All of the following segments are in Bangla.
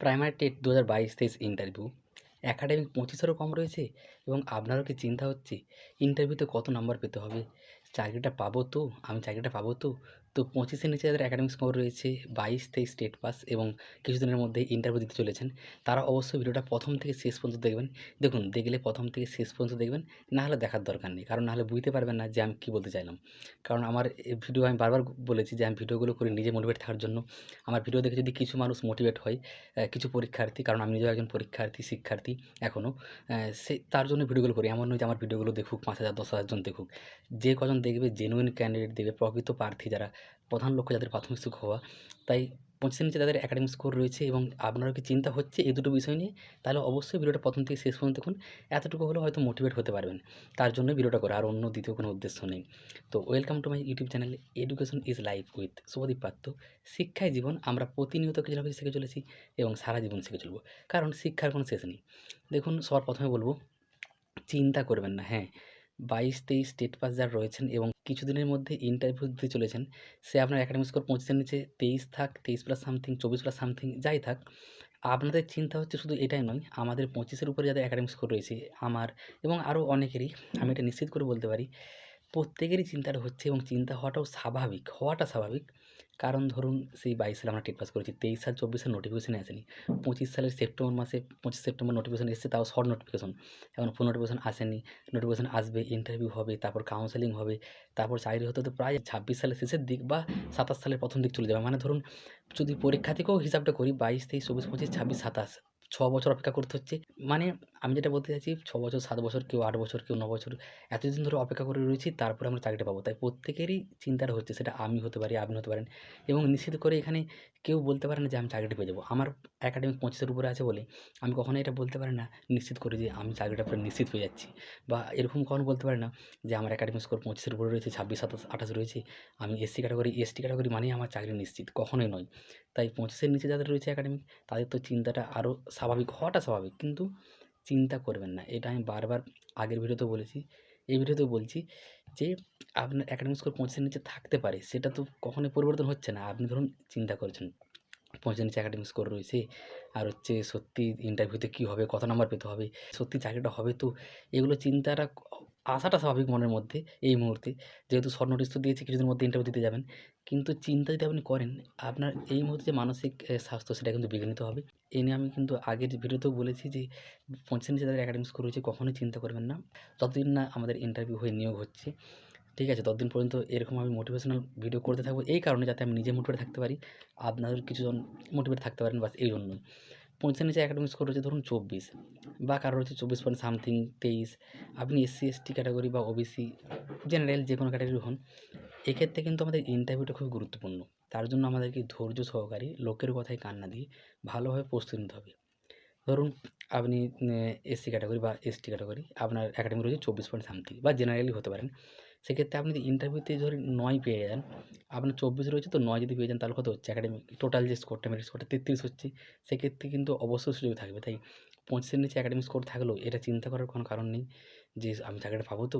প্রাইমারি টেট দু হাজার বাইশ তেইশ ইন্টারভিউ। অ্যাকাডেমিক পঁচিশেরও কম রয়েছে এবং আপনারও কি চিন্তা হচ্ছে? ইন্টারভিউতে কত নাম্বার পেতে হবে? চাকরিটা পাবো তো? আমি চাকরিটা পাবো তো? তো পঁচিশের নিচে যাদের অ্যাকাডেমিক স্কোর রয়েছে বাইশ তেইশ স্টেট পাস এবং কিছুদিনের মধ্যে ইন্টারভিউ দিতে চলেছেন, তারা অবশ্যই ভিডিওটা প্রথম থেকে শেষ পর্যন্ত দেখবেন। দেখুন, দেখলে প্রথম থেকে শেষ পর্যন্ত দেখবেন, না হলে দেখার দরকার নেই। কারণ নাহলে বুঝতে পারবেন না যে আমি কী বলতে চাইলাম। কারণ আমার ভিডিও আমি বারবার বলেছি যে আমি ভিডিওগুলো করি নিজে মোটিভেট থাকার জন্য। আমার ভিডিও দেখে যদি কিছু মানুষ মোটিভেট হয় কিছু পরীক্ষার্থী, কারণ আমি নিজেও একজন পরীক্ষার্থী, শিক্ষার্থী এখনও সে, তার জন্য ভিডিওগুলো করি। এমন নয় যে আমার ভিডিওগুলো দেখুক, পাঁচ হাজার, দশ হাজার জন দেখুক। যে কজন দেখবে জেনুইন ক্যান্ডিডেট দেবে প্রকৃত প্রার্থী যারা প্রধান লক্ষ্য যাদের প্রাথমিক শিক্ষক হওয়া। তাই পঁচিশের নিচে তাদের একাডেমিক স্কোর রয়েছে এবং আপনারও কি চিন্তা হচ্ছে এই দুটো বিষয় নিয়ে? তাহলে অবশ্যই ভিডিওটা প্রথম থেকে শেষ পর্যন্ত দেখুন। এতটুকু হলেও হয়তো মোটিভেট হতে পারবেন। তার জন্য ভিডিওটা করা। আর অন্য দ্বিতীয় কোনো উদ্দেশ্য নেই। তো welcome to my YouTube channel education is life with Shubhadip Patra শিক্ষায় জীবন আমরা প্রতিনিয়ত কিছু না কিছু শিখে চলেছি এবং সারা জীবন শিখে চলবো। কারণ শিক্ষার কোনো শেষ নেই। দেখুন, সবার প্রথমে বলব, চিন্তা করবেন না হ্যাঁ। বাইশ তেইশ স্টেট পাস যারা রয়েছেন এবং কিছুদিনের মধ্যে ইন্টারভিউ দিতে চলেছেন, সে আপনার একাডেমিক স্কোর পঁচিশের নিচে, তেইশ থাক, তেইশ প্লাস সামথিং চব্বিশ প্লাস সামথিং যাই থাক, আপনাদের চিন্তা হচ্ছে শুধু এটাই নয়, আমাদের পঁচিশের উপরে যাদের একাডেমিক স্কোর রয়েছে, আমার এবং আরও অনেকেরই, আমি এটা নিশ্চিত করে বলতে পারি, প্রত্যেকেরই চিন্তাটা হচ্ছে এবং চিন্তা হওয়াটাও স্বাভাবিক, হওয়াটা স্বাভাবিক। কারণ ধরুন সেই বাইশ সালে আমরা টেট পাস করেছি, তেইশ সাল চব্বিশ সাল নোটিফিকেশান আসেনি। পঁচিশ সালের সেপ্টেম্বর মাসে, পঁচিশ সেপ্টেম্বর নোটিফিকেশান এসেছে, তাও শর্ট নোটিফিকেশন এখন ফুল নোটিফিকেশান আসেনি নোটিফিকেশান আসবে ইন্টারভিউ হবে, তারপর কাউন্সেলিং হবে, তারপর চাকরি হতে হতে প্রায় ছাব্বিশ সালের শেষের দিক বা সাতাশ সালের প্রথম দিক চলে যাবে। মানে ধরুন যদি পরীক্ষা থেকেও হিসাবটা করি, বাইশ, তেইশ, চব্বিশ, পঁচিশ, ছাব্বিশ, সাতাশ ছ বছর অপেক্ষা করতে হচ্ছে। মানে আমি যেটা বলতে চাইছি, ছ বছর, সাত বছর কেউ, আট বছর কেউ, ন বছর, এতদিন ধরে অপেক্ষা করে রয়েছি, তারপরে আমরা চাকরিটা পাবো। তাই প্রত্যেকেরই চিন্তাটা হচ্ছে সেটা আমি হতে পারি, আপনি হতে পারেন। এবং নিশ্চিত করে এখানে কেউ বলতে পারে না যে আমি চাকরিটা পেয়ে যাব। আমার একাডেমিক পঁচিশের উপরে আছে বলে আমি কখনোই এটা বলতে পারি না, নিশ্চিত করে যে আমি চাকরিটা পুরো নিশ্চিত পেয়ে যাচ্ছি। বা এরকম কখনো বলতে পারি না যে আমার একাডেমিক স্কোর পঁচিশের উপরে রয়েছে, ছাব্বিশ, সাতাশ, আঠাশ রয়েছে, আমি এসসি ক্যাটাগরি এসটি ক্যাটাগরি মানেই আমার চাকরি নিশ্চিত, কখনোই নয়। তাই পঁচিশের নিচে যাদের রয়েছে একাডেমিক তাদের তো চিন্তাটা আরও স্বাভাবিক, হওয়াটা স্বাভাবিক। কিন্তু চিন্তা করবেন না। এটা আমি বারবার আগের ভিডিওতেও বলেছি। এই ভিডিওতেও বলছি যে আপনার অ্যাকাডেমিক স্কোর পঁচিশের নিচে থাকতে পারে, সেটা তো কখনোই পরিবর্তন হচ্ছে না। আপনি ধরুন চিন্তা করেছেন পঁচিশের নিচে অ্যাকাডেমিক স্কোর রয়েছে, আর হচ্ছে সত্যি ইন্টারভিউতে কী হবে, কত নাম্বার পেতে হবে, সত্যি চাকরিটা হবে তো, এগুলো চিন্তাটা আসাটা স্বাভাবিক মনের মধ্যে এই মুহূর্তে। যেহেতু শর্ট নোটিস তো দিয়েছে, কিছুদিনের মধ্যে ইন্টারভিউ দিতে যাবেন। কিন্তু চিন্তা যদি আপনি করেন, আপনার এই মুহূর্তে যে মানসিক স্বাস্থ্য, সেটা কিন্তু বিঘ্নিত হবে। এই নিয়ে আমি কিন্তু আগের ভিডিওতেও বলেছি যে, পঁচিশ নিচে একাডেমিক স্কোর রয়েছে, কখনোই চিন্তা করবেন না। যতদিন না আমাদের ইন্টারভিউ হয়ে নিয়োগ হচ্ছে, ঠিক আছে? ততদিন পর্যন্ত এরকম আমি মোটিভেশনাল ভিডিও করতে থাকব। এই কারণে যাতে আমি নিজে মোটিভেট থাকতে পারি। আপনাদের কিছুজন মোটিভেট থাকতে পারেন বাস এই জন্যই। পঁচিশের নিচে একাডেমিক স্কোর রয়েছে ধরুন চব্বিশ, বা কারোর হচ্ছে চব্বিশ পয়েন্ট সামথিং তেইশ, আপনি এসসি এসটি ক্যাটাগরি বা ওবিসি জেনারেল যে কোনো ক্যাটাগরি হন, এক্ষেত্রে কিন্তু আমাদের ইন্টারভিউটা খুব গুরুত্বপূর্ণ। তার জন্য আমাদেরকে ধৈর্য সহকারে লোকের কথায় কান না দিয়ে ভালোভাবে প্রস্তুতি নিতে হবে। ধরুন আপনি এসসি ক্যাটাগরি বা এসটি ক্যাটাগরি আপনার একাডেমি রয়েছে চব্বিশ পয়েন্ট সামথিং বা জেনারেলি হতে পারেন। সেক্ষেত্রে আপনি যদি ইন্টারভিউতে ধরেন নয় পেয়ে যান, আপনার চব্বিশ রয়েছে তো নয় যদি পেয়ে যান তাহলে কত হচ্ছে একাডেমিক টোটাল যে স্কোরটা মেরিট স্কোরটা তেত্রিশ হচ্ছে। সেক্ষেত্রে কিন্তু অবশ্যই সুযোগ থাকবে। তাই পঁচিশের নিচে একাডেমিক স্কোর থাকলেও এটা চিন্তা করার কোনো কারণ নেই যে আমি চাকরিটা পাবো তো।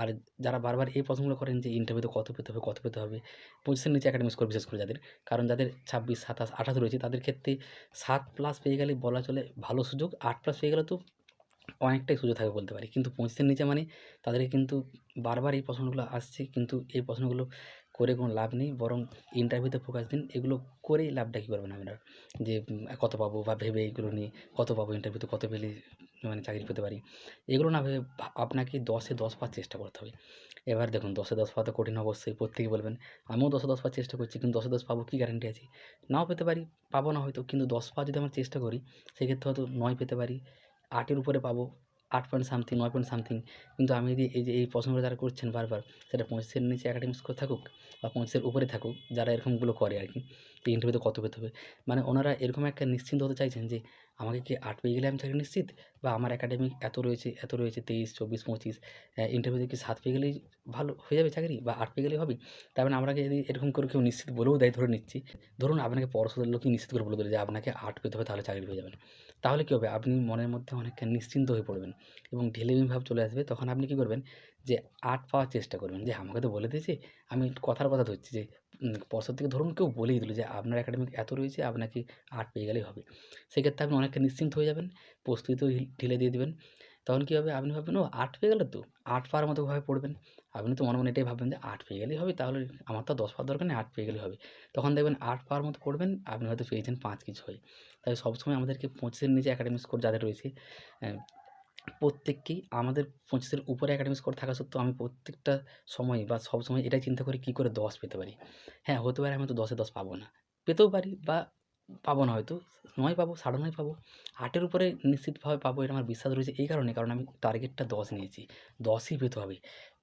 আর যারা বারবার এই প্রশ্নগুলো করেন যে ইন্টারভিউতে কত পেতে হবে, কত পেতে হবে, পঁচিশের নিচে একাডেমিক স্কোর বিশেষ করে যাদের, কারণ যাদের ছাব্বিশ, সাতাশ, আঠাশ রয়েছে, তাদের ক্ষেত্রে সাত প্লাস পেয়ে গেলে বলা চলে ভালো সুযোগ, আট প্লাস পেয়ে গেলে তো অনেকটাই সুযোগ থাকবে বলতে পারি। কিন্তু পঁচিশের নিচে মানে তাদেরকে কিন্তু বারবার এই প্রশ্নগুলো আসছে, কিন্তু এই প্রশ্নগুলো করে কোনো লাভ নেই। বরং ইন্টারভিউতে ফোকাস দিন, এগুলো করেই লাভটা কী করবেন আপনারা? যে কত পাবো বা ভেবে এগুলো নিয়ে কত পাবো ইন্টারভিউতে কত পেলে মানে চাকরি পেতে পারি? এগুলো না ভেবে আপনাকে দশে দশ পাওয়ার চেষ্টা করতে হবে। এবার দেখুন, দশে দশ পাওয়া তো কঠিন অবশ্যই প্রত্যেকে বলবেন। আমিও দশে দশ পাওয়ার চেষ্টা করছি, কিন্তু দশে দশ পাবো কী গ্যারান্টি আছে? নাও পেতে পারি, পাবো না হয়তো, কিন্তু দশ পাওয়া যদি আমরা চেষ্টা করি, সেক্ষেত্রে হয়তো নয় পেতে পারি। আটের উপরে পাবো, আট পয়েন্ট সামথিং নয় পয়েন্ট সামথিং কিন্তু আমি যদি এই যে, এই প্রশ্নগুলো যারা করছেন বারবার, সেটা পঁচিশের নিচে একাডেমিক স্কোর থাকুক বা পঁচিশের উপরে থাকুক, যারা এরকমগুলো করে আর কি তো ইন্টারভিউতে কত পেতে হবে? মানে ওনারা এরকম একটা নিশ্চিন্ত হতে চাইছেন যে, আমাকে কি আট পেয়ে গেলে আমি চাকরি নিশ্চিত? বা আমার একাডেমিক এত রয়েছে এত রয়েছে, তেইশ, চব্বিশ, পঁচিশ ইন্টারভিউতে কি সাত পেয়ে গেলেই ভালো হয়ে যাবে চাকরি? বা আট পেয়ে গেলেই হবে? তার মানে আপনাকে যদি এরকম করে কেউ নিশ্চিত বলেও দেয়, ধরে নিচ্ছি। ধরুন আপনাকে পরশুদের লোকই নিশ্চিত করে বলে দিল যে, আপনাকে আট পেতে হবে, তাহলে চাকরি হয়ে যাবেন তাহলে কী হবে? আপনি মনের মধ্যে অনেকটা নিশ্চিন্ত হয়ে পড়বেন এবং ঢেলেমি ভাব চলে আসবে। তখন আপনি কী করবেন? যে আট পাওয়ার চেষ্টা করবেন। যে আমাকে তো বলে দিয়েছে, আমি কথার কথা ধরছি যে, উম থেকে ধরুন কেউ বলেই দিল যে, আপনার একাডেমিক এত রয়েছে, আপনাকে আর্ট পেয়ে গেলেই হবে। সেক্ষেত্রে আপনি অনেকটা নিশ্চিন্ত হয়ে যাবেন প্রস্তুতিও ঢিল দিয়ে দেবেন। তখন কী হবে? আপনি ভাববেন, ও আর্ট পেয়ে গেল তো? আর্ট পাওয়ার মতো ভাবে পড়বেন। আপনি তো মনে মনে এটাই ভাববেন যে আট পেয়ে গেলেই হবে, তাহলে আমার তো দশ পাওয়ার দরকার নেই, আট পেয়ে গেলেই হবে। তখন দেখবেন আট পাওয়ার মতো করবেন, আপনি হয়তো পেয়েছেন পাঁচ কিছু ছয় তাই সবসময় আমাদেরকে পঁচিশের নিচে একাডেমিক স্কোর যাদের রয়েছে প্রত্যেককেই আমাদের পঁচিশের উপরে একাডেমিক স্কোর থাকা সত্ত্বেও আমি প্রত্যেকটা সময় বা সবসময় এটাই চিন্তা করি কী করে দশ পেতে পারি। হ্যাঁ হতে পারে আমি তো দশে দশ পাবো না। পেতেও পারি বা পাবো না হয়তো, নয় পাবো, সাড়ে নয় পাবো। আটের উপরে নিশ্চিতভাবে পাবো এটা আমার বিশ্বাস রয়েছে এই কারণে, কারণ আমি টার্গেটটা দশ নিয়েছি। দশই পেতে হবে।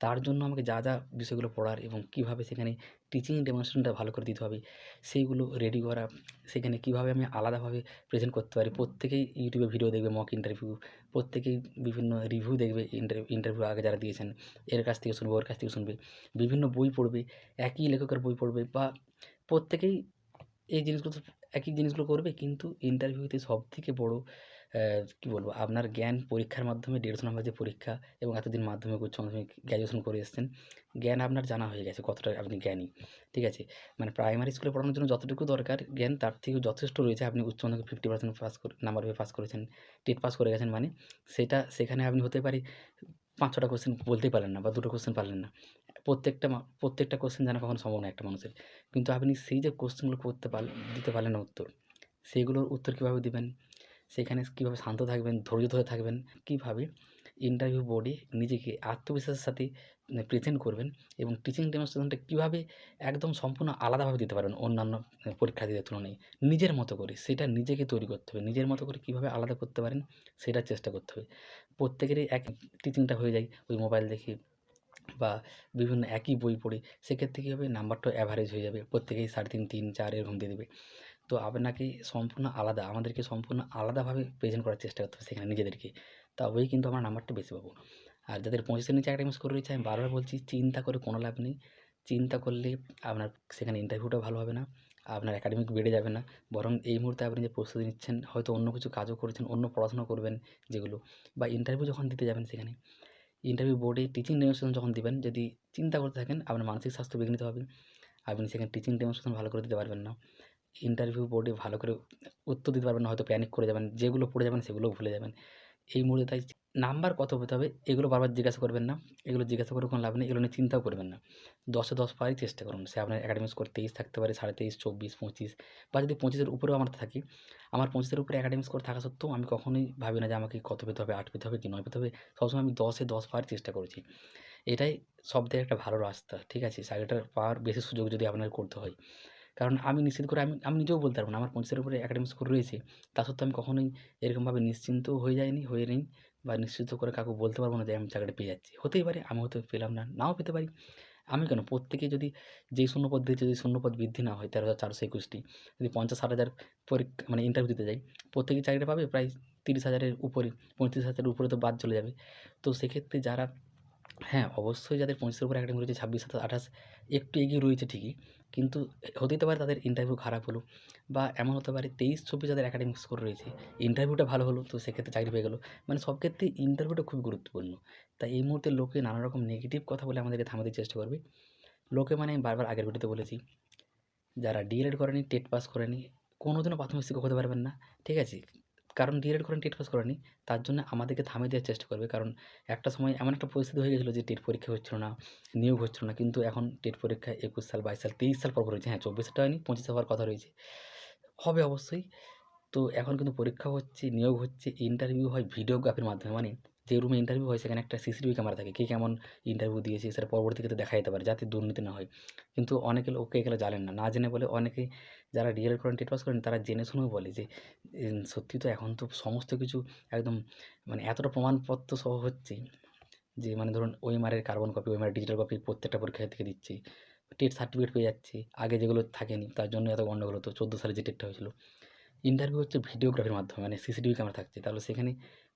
তার জন্য আমাকে যা যা বিষয়গুলো পড়ার এবং কীভাবে সেখানে টিচিং ডেমনস্ট্রেশনটা ভালো করে দিতে হবে, সেইগুলো রেডি করা, সেখানে কীভাবে আমি আলাদাভাবে প্রেজেন্ট করতে পারি। প্রত্যেকেই ইউটিউবে ভিডিও দেখবে মক ইন্টারভিউ প্রত্যেকেই বিভিন্ন রিভিউ দেখবে ইন্টারভিউ আগে যারা দিয়েছেন, এর কাছ থেকে শুনবে, ওর কাছ থেকে শুনবে। বিভিন্ন বই পড়বে, একই লেখকের বই পড়বে বা প্রত্যেকেই এই জিনিসগুলো একই জিনিসগুলো করবে। কিন্তু ইন্টারভিউতে সবথেকে বড় কী বলব? আপনার জ্ঞান পরীক্ষার মাধ্যমে দেড়শো নম্বর যে পরীক্ষা এবং এতদিন মাধ্যমিক, উচ্চ মাধ্যমিক গ্র্যাজুয়েশন করে এসেছেন, জ্ঞান আপনার জানা হয়ে গেছে কতটা আপনি জ্ঞানী, ঠিক আছে? মানে প্রাইমারি স্কুলে পড়ানোর জন্য যতটুকু দরকার, জ্ঞান তার থেকেও যথেষ্ট রয়েছে। আপনি উচ্চ মাধ্যমিক ফিফটি পার্সেন্ট পাস নাম্বার পেয়ে পাস করেছেন, টেট পাস করে গেছেন মানে সেটা, সেখানে আপনি হতে পারে পাঁচ ছটা কোশ্চেন বলতেই পারলেন না বা দুটো কোশ্চেন পারলেন না। প্রত্যেকটা প্রত্যেকটা কোশ্চেন জানা কখনো সম্ভব না একটা মানুষের। কিন্তু আপনি সেই যে কোশ্চেনগুলো করতে পার, দিতে পারলেন উত্তর, সেইগুলোর উত্তর কীভাবে দিবেন? সেখানে কীভাবে শান্ত থাকবেন, ধৈর্য ধরে থাকবেন, কীভাবে ইন্টারভিউ বোর্ডে নিজেকে আত্মবিশ্বাসের সাথে প্রেজেন্ট করবেন এবং টিচিং ডেমনস্ট্রেশনটা কীভাবে একদম সম্পূর্ণ আলাদাভাবে দিতে পারবেন অন্যান্য পরীক্ষার্থীদের তুলনায়। নিজের মতো করে, সেটা নিজেকে তৈরি করতে হবে। নিজের মতো করে কীভাবে আলাদা করতে পারেন, সেটার চেষ্টা করতে হবে। প্রত্যেকেরই এক টিচিংটা হয়ে যায়, ওই মোবাইল দেখে বা বিভিন্ন একই বই পড়ে, সেক্ষেত্রে কী হবে? নাম্বারটা অ্যাভারেজ হয়ে যাবে। প্রত্যেকেই সাড়ে তিন তিন, চার এরকম দিয়ে দেবে। তো আপনাকে সম্পূর্ণ আলাদা, আমাদেরকে সম্পূর্ণ আলাদাভাবে প্রেজেন্ট করার চেষ্টা করতে হবে সেখানে নিজেদেরকে। তবেই কিন্তু আমরা নাম্বারটা বেশি পাবো। আর যাদের পঁচিশের নিচে একাডেমিক স্কোর রয়েছে আমি বারবার বলছি, চিন্তা করে কোনো লাভ নেই। চিন্তা করলে আপনার সেখানে ইন্টারভিউটা ভালো হবে না, আপনার একাডেমিক বেড়ে যাবে না। বরং এই মুহূর্তে আপনি যে প্রস্তুতি নিচ্ছেন, হয়তো অন্য কিছু কাজও করেছেন, অন্য পড়াশোনা করবেন যেগুলো, বা ইন্টারভিউ যখন দিতে যাবেন সেখানে ইন্টারভিউ বোর্ডে টিচিং ডেমনস্ট্রেশন যখন দেবেন, যদি চিন্তা করতে থাকেন, আপনার মানসিক স্বাস্থ্য বিঘ্নিত হবে। আপনি সেখানে টিচিং ডেমনস্ট্রেশন ভালো করে দিতে পারবেন না। ইন্টারভিউ বোর্ডে ভালো করে উত্তর দিতে পারবেন না, হয়তো প্যানিক করে যাবেন, যেগুলো পড়ে যাবেন সেগুলোও ভুলে যাবেন। এই মুহূর্তে তাই নাম্বার কত পেতে হবে, এগুলো বারবার জিজ্ঞাসা করবেন না, এগুলো জিজ্ঞাসা করে কোনো লাভ নেই, এগুলো নিয়ে চিন্তাও করবেন না। দশে দশ পাওয়ারই চেষ্টা করুন, সে আপনার একাডেমিক স্কোর তেইশ থাকতে পারে, সাড়ে তেইশ, চব্বিশ, পঁচিশ, বা যদি পঁচিশের উপরেও আমার থাকি, আমার পঁচিশের উপরে একাডেমিক স্কোর থাকা সত্ত্বেও আমি কখনোই ভাবি না যে আমাকে কত পেতে হবে, আট পেতে হবে কি নয় পেতে হবে, সবসময় আমি দশে দশ পাওয়ার চেষ্টা করেছি। এটাই সব থেকে একটা ভালো রাস্তা, ঠিক আছে? চাকরিটা পাওয়ার বেশি সুযোগ যদি আপনার করতে হয়। কারণ আমি নিশ্চিত করে আমি আমি নিজেও বলতে পারব না, আমার পঁচিশের উপরে একাডেমিক স্কোর রয়েছে, তা সত্ত্বেও আমি কখনোই এরকমভাবে নিশ্চিন্তও হয়ে যায়নি হয়ে নেই। বা নিশ্চিত করে কাউকে বলতে পারব না যে আমি চাকরিটা পেয়ে যাচ্ছি। হতেই পারে আমি হয়তো পেলাম না, নাও পেতে পারি। আমি কেন? প্রত্যেকে যদি যেই শূন্যপদ দিয়েছে যদি শূন্যপদ বৃদ্ধি না হয়, তেরো হাজার চারশো একুশটি, যদি পঞ্চাশ, ষাট হাজার পরীক্ষা মানে ইন্টারভিউ দিতে যাই, প্রত্যেকে চাকরিটা পাবে প্রায় তিরিশ হাজারের উপরে, পঁয়ত্রিশ হাজারের উপরে তো বাদ চলে যাবে। তো সেক্ষেত্রে যারা হ্যাঁ অবশ্যই যাদের পঁচিশের উপরে একাডেমি রয়েছে, ছাব্বিশ, সাতাশ, আঠাশ, একটু এগিয়ে রয়েছে ঠিকই। কিন্তু হতেই পারে তাদের ইন্টারভিউ খারাপ হলো বা এমন হতে পারে তেইশ, চব্বিশ যাদের একাডেমিক স্কোর রয়েছে ইন্টারভিউটা ভালো হলো, তো সেক্ষেত্রে চাকরি পেয়ে গেলো। মানে সব ক্ষেত্রে ইন্টারভিউটা খুব গুরুত্বপূর্ণ। তাই এই মুহূর্তে লোকে নানা রকম নেগেটিভ কথা বলে আমাদেরকে থামাতে চেষ্টা করবে। লোকে মানে আমি বারবার আগের ভিডিওতে বলেছি, যারা ডিএলএড করেনি, টেট পাস করেনি কোনো কোনোদিনও প্রাথমিক শিক্ষক হতে পারবেন না, ঠিক আছে? কারণ ডিএলএড করেন টেট পাস করেনি তার জন্য আমাদেরকে থামিয়ে দেওয়ার চেষ্টা করবে। কারণ একটা সময় এমন একটা পরিস্থিতি হয়ে গেছিল যে টেট পরীক্ষা হচ্ছিল না, নিয়োগ হচ্ছিল না, কিন্তু এখন টেট পরীক্ষা একুশ সাল, বাইশ সাল, তেইশ সাল পর রয়েছে হ্যাঁ চব্বিশটা হয়নি, পঁচিশ হওয়ার কথা রয়েছে। হবে অবশ্যই। তো এখন কিন্তু পরীক্ষা হচ্ছে, নিয়োগ হচ্ছে ইন্টারভিউ হয় ভিডিওগ্রাফির মাধ্যমে মানে যে রুমে ইন্টারভিউ হয়, সেখানে একটা সিসিটিভি ক্যামেরা থাকে, কে কেমন ইন্টারভিউ দিয়েছে, সেটা পরবর্তী ক্ষেত্রে দেখা যেতে পারে, যাতে দুর্নীতি না হয়। কিন্তু অনেকে লোককে এগুলো জানেন না। না জেনে বলে অনেকে যারা ডিএল করেন টেট পাস করেন, তারা জেনে শুনেও বলে যে সত্যি তো এখন তো সমস্ত কিছু একদম মানে এতটা প্রমাণপত্র সহ হচ্ছে যে মানে ধরুন ওএমআরের carbon copy OMR digital copy প্রত্যেকটা পরীক্ষা থেকে দিচ্ছে টেট সার্টিফিকেট পেয়ে যাচ্ছে, আগে যেগুলো থাকেনি, তার জন্য এত গণ্ডগোল হতো, চোদ্দ সালে যে টেটটা হয়েছিল। ইন্টারভিউ হচ্ছে ভিডিওগ্রাফির মাধ্যমে মানে সিসিটিভি ক্যামেরা থাকছে, তাহলে সেখানে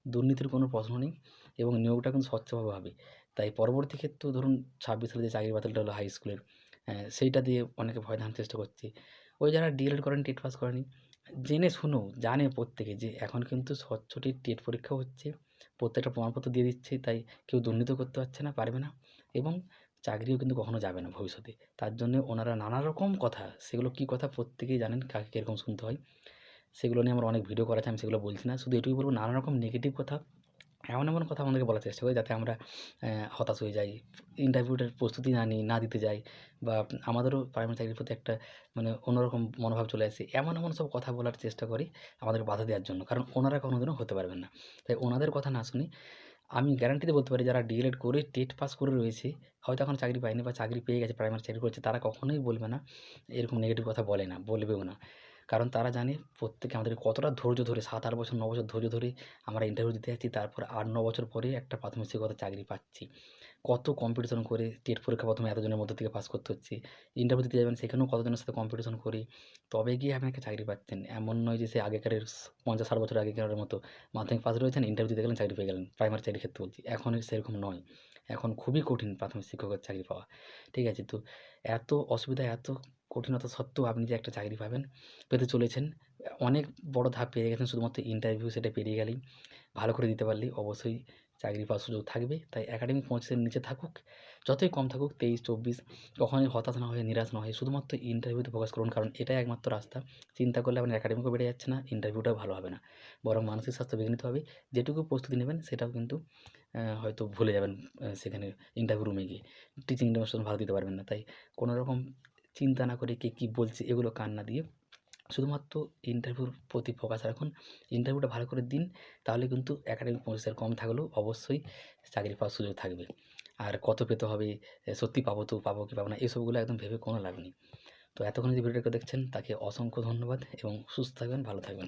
দুর্নীতির কোনো প্রশ্ন নেই এবং নিয়োগটা কিন্তু স্বচ্ছভাবে হবে। তাই পরবর্তী ক্ষেত্রেও ধরুন ছাব্বিশ সালে যে চাকরি বাতিলটা হলো হাই স্কুলের হ্যাঁ, সেইটা দিয়ে অনেকে ভয় দেখানোর চেষ্টা করছে। ওই যারা ডিএলএড করেন টেট পাস করেনি জেনে শুনেও জানে প্রত্যেকে যে এখন কিন্তু স্বচ্ছটি টেট পরীক্ষা হচ্ছে প্রত্যেকটা প্রমাণপত্র দিয়ে দিচ্ছে তাই কেউ দুর্নীতি করতে পারছে না পারবে না এবং চাকরিও কিন্তু কখনো যাবে না ভবিষ্যতে। তার জন্যে ওনারা নানা রকম কথা সেগুলো কী কথা প্রত্যেকেই জানেন কাকে কীরকম শুনতে হয়। সেগুলো নিয়ে আমার অনেক ভিডিও করা আছে, আমি সেগুলো বলছি না। শুধু এটুকুই বলব, নানা রকম নেগেটিভ কথা, এমন এমন কথা আমাদেরকে বলার চেষ্টা করে যাতে আমরা হতাশ হয়ে যাই। ইন্টারভিউটার প্রস্তুতি না নিই, না দিতে যাই বা আমাদেরও প্রাইমারি চাকরির প্রতি একটা মানে অন্যরকম মনোভাব চলে আসে, এমন এমন সব কথা বলার চেষ্টা করি আমাদের বাধা দেওয়ার জন্য, কারণ ওনারা কোনোদিনও হতে পারবেন না। তাই ওনাদের কথা না শুনি, আমি গ্যারান্টিতে বলতে পারি যারা ডিএলএড করে, টেট পাস করে রয়েছে, হয়তো এখন চাকরি পায়নি বা চাকরি পেয়ে গেছে প্রাইমারি চাকরি করছে, তারা কখনোই বলবে না, এরকম নেগেটিভ কথা বলে না, বলবেও না। কারণ তারা জানে প্রত্যেকে আমাদের কতটা ধৈর্য ধরে, সাত, আট বছর, ন বছর ধৈর্য ধরে আমরা ইন্টারভিউ দিতে যাচ্ছি। তারপর আট, ন বছর পরে একটা প্রাথমিক শিক্ষকতা চাকরি পাচ্ছি। কত কম্পিটিশন করে টেট পরীক্ষা প্রথমে এতজনের মধ্যে থেকে পাস করতে হচ্ছে। ইন্টারভিউ দিতে যাবেন, সেখানেও কতজনের সাথে কম্পিটিশন করি? তবে গিয়ে আপনি একটা চাকরি পাচ্ছেন। এমন নয় যে সে আগেকারের পঞ্চাশ, ষাট বছর আগেকারের মতো মাধ্যমিক পাস রয়েছেন ইন্টারভিউ দিতে গেলেন, চাকরি পেয়ে গেলেন। প্রাইমারি চাকরির ক্ষেত্রে বলছি। এখন সেরকম নয়। এখন খুবই কঠিন প্রাথমিক শিক্ষকের চাকরি পাওয়া। ঠিক আছে, তো এত অসুবিধা, এত কঠিনতা সত্ত্বেও আপনি যে একটা চাকরি পাবেন পেতে চলেছেন। অনেক বড় ধাপ পেরিয়ে গেছেন, শুধুমাত্র ইন্টারভিউ সেটা পেরিয়ে গেলেই। ভালো করে দিতে পারলেই অবশ্যই চাকরি পাওয়ার সুযোগ থাকবে। তাই একাডেমিক পঁচিশের নিচে থাকুক। যতই কম থাকুক, তেইশ, চব্বিশ, কখনোই হতাশ না হয়ে, নিরাশ না হয়ে শুধুমাত্র ইন্টারভিউতে ফোকাস করুন। কারণ এটাই একমাত্র রাস্তা। চিন্তা করলে আপনার একাডেমিকও বেড়ে যাচ্ছে না ইন্টারভিউটাও ভালো হবে না। বরং মানসিক স্বাস্থ্য বিঘ্নিত হবে। যেটুকু প্রস্তুতি নেবেন, সেটাও কিন্তু হয়তো ভুলে যাবেন সেখানে ইন্টারভিউ রুমে গিয়ে। টিচিং ইন্টারভিউ ভালো দিতে পারবেন না। তাই কোনো রকম চিন্তা না করে কে কী বলছে এগুলো কান না দিয়ে। শুধুমাত্র ইন্টারভিউর প্রতি ফোকাস রাখুন। ইন্টারভিউটা ভালো করে দিন, তাহলে কিন্তু একাডেমিক পরিসর কম থাকলেও অবশ্যই চাকরি পাওয়ার সুযোগ থাকবে। আর কত পেতে হবে সত্যি পাবো তো পাবো কি পাবো না এসবগুলো একদম ভেবে কোনো লাভ নেই। তো এতক্ষণ যে ভিডিওটাকে দেখছেন, তাকে অসংখ্য ধন্যবাদ এবং সুস্থ থাকবেন, ভালো থাকবেন।